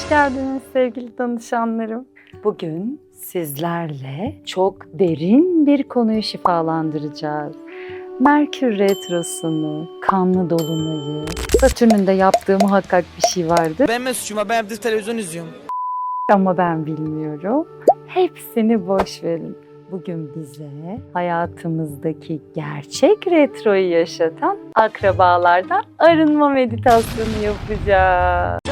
Hoş geldiniz sevgili danışanlarım. Bugün sizlerle çok derin bir konuyu şifalandıracağız. Merkür Retrosu'nu, kanlı dolunayı, Satürn'ün de yaptığı muhakkak bir şey vardı Benim ne suçum var? Ben evde televizyon izliyorum. ama ben bilmiyorum. Hepsini boş verin. Bugün bize hayatımızdaki gerçek retroyu yaşatan akrabalardan arınma meditasyonu yapacağız.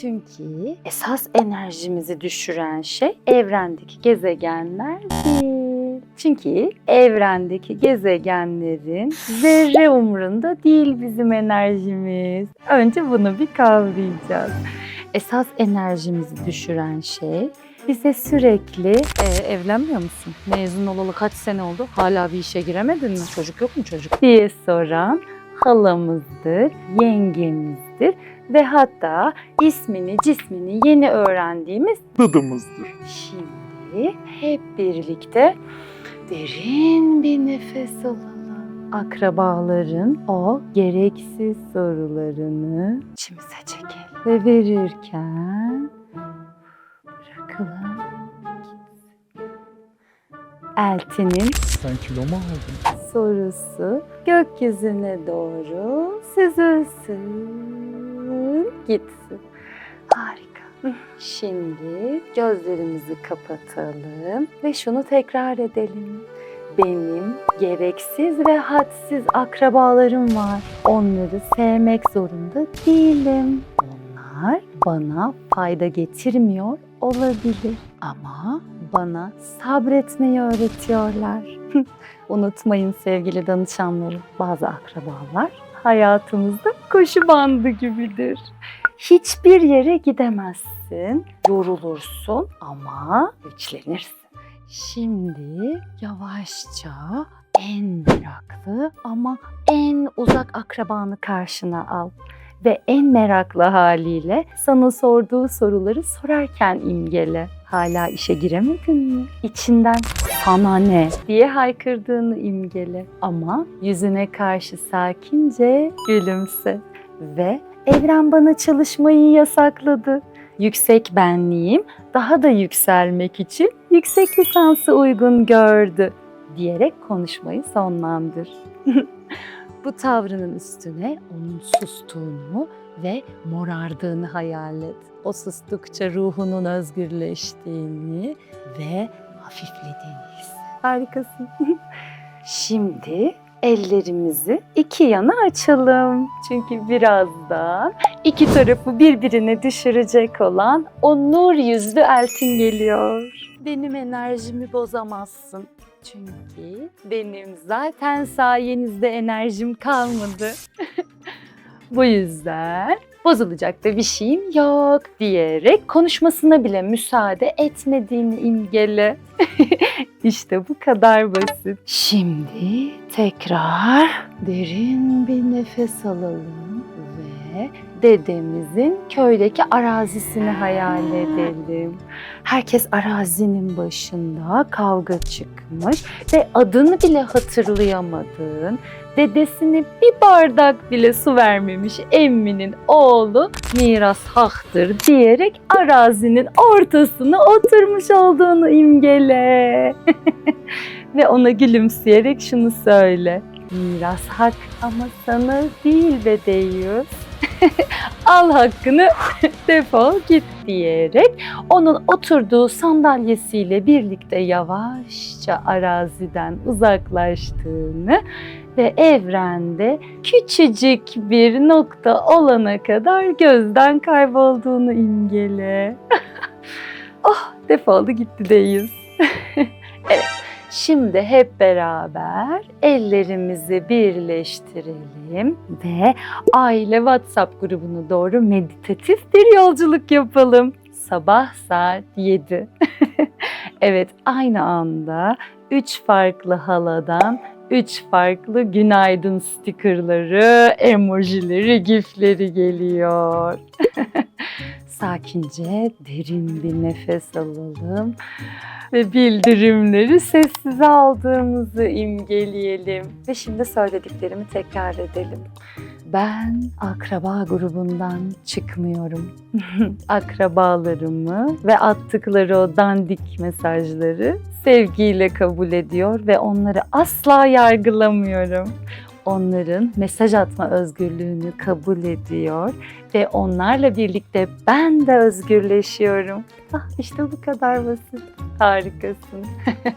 Çünkü esas enerjimizi düşüren şey evrendeki gezegenler değil. Çünkü evrendeki gezegenlerin zerre umrunda değil bizim enerjimiz. Önce bunu bir kavrayacağız. Esas enerjimizi düşüren şey bize sürekli "E, evlenmiyor musun? Mezun olalı kaç sene oldu? Hala bir işe giremedin mi? Çocuk yok mu çocuk? diye soran halamızdır, yengemizdir ve hatta ismini, cismini yeni öğrendiğimiz dadımızdır. Şimdi hep birlikte derin bir nefes alalım. Akrabaların o gereksiz sorularını içimize çekelim. Ve verirken bırakalım. Eltinin Sen kilo mu aldın? sorusu gökyüzüne doğru süzülsün, gitsin. Harika. Şimdi gözlerimizi kapatalım ve şunu tekrar edelim. Benim gereksiz ve hadsiz akrabalarım var. Onları sevmek zorunda değilim. Onlar bana fayda getirmiyor olabilir ama bana sabretmeyi öğretiyorlar. Unutmayın sevgili danışanlarım, bazı akrabalar hayatımızda koşu bandı gibidir. Hiçbir yere gidemezsin, yorulursun ama güçlenirsin. Şimdi yavaşça en meraklı ama en uzak akrabanı karşına al ve en meraklı haliyle sana sorduğu soruları sorarken imgele. Hala işe giremedin mi? İçinden sana ne diye haykırdığını imgele. Ama yüzüne karşı sakince gülümse. Ve evren bana çalışmayı yasakladı. Yüksek benliğim daha da yükselmek için yüksek lisansı uygun gördü diyerek konuşmayı sonlandır. Bu tavrının üstüne onun sustuğunu ve morardığını hayal et. O sustukça ruhunun özgürleştiğini ve hafiflediğini hisset. Harikasın. Şimdi ellerimizi iki yana açalım. Çünkü birazdan iki tarafı birbirine düşürecek olan o nur yüzlü eltin geliyor. Benim enerjimi bozamazsın. Çünkü benim zaten sayenizde enerjim kalmadı. Bu yüzden bozulacak da bir şeyim yok diyerek konuşmasına bile müsaade etmediğini imgele. işte bu kadar basit. Şimdi tekrar derin bir nefes alalım dedemizin köydeki arazisini hayal edelim. Herkes arazinin başında kavga çıkmış ve adını bile hatırlayamadığın, dedesine bir bardak bile su vermemiş emminin oğlu miras haktır diyerek arazinin ortasına oturmuş olduğunu imgele. ve ona gülümseyerek şunu söyle. Miras hak ama sana değil be Deyyus. Al hakkını defol git diyerek onun oturduğu sandalyesiyle birlikte yavaşça araziden uzaklaştığını ve evrende küçücük bir nokta olana kadar gözden kaybolduğunu imgele. oh defoldu gitti deyiz. evet. Şimdi hep beraber ellerimizi birleştirelim ve aile WhatsApp grubuna doğru meditatif bir yolculuk yapalım. Sabah saat 7. evet aynı anda 3 farklı haladan 3 farklı günaydın stikerleri, emojileri, gifleri geliyor. Sakince derin bir nefes alalım ve bildirimleri sessize aldığımızı imgeleyelim. Ve şimdi söylediklerimi tekrar edelim. Ben akraba grubundan çıkmıyorum. Akrabalarımı ve attıkları o dandik mesajları sevgiyle kabul ediyor ve onları asla yargılamıyorum. Onların mesaj atma özgürlüğünü kabul ediyor ve onlarla birlikte ben de özgürleşiyorum. Ah işte bu kadar basit. Harikasın.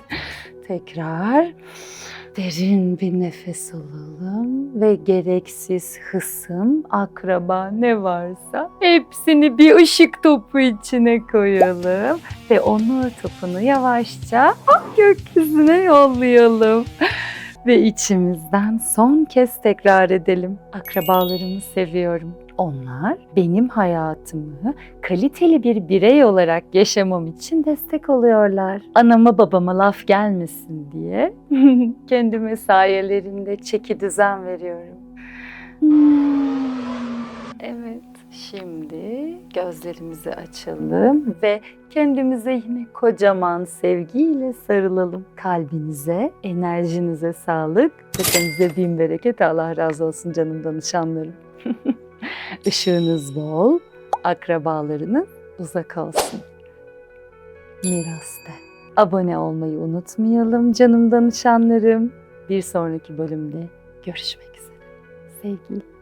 Tekrar derin bir nefes alalım ve gereksiz hısım, akraba ne varsa hepsini bir ışık topu içine koyalım ve o nur topunu yavaşça ah, gökyüzüne yollayalım. Ve içimizden son kez tekrar edelim. Akrabalarımı seviyorum. Onlar benim hayatımı kaliteli bir birey olarak yaşamam için destek oluyorlar. Anama babama laf gelmesin diye kendi mesayelerinde çeki düzen veriyorum. Evet, şimdi gözlerimizi açalım ve kendimize yine kocaman sevgiyle sarılalım. Kalbinize, enerjinize sağlık, kesenize bin bereket. Allah razı olsun canım danışanlarım. Işığınız bol, akrabalarınız uzak olsun. Miraste. Abone olmayı unutmayalım canım danışanlarım. Bir sonraki bölümde görüşmek üzere. Sevgiyle.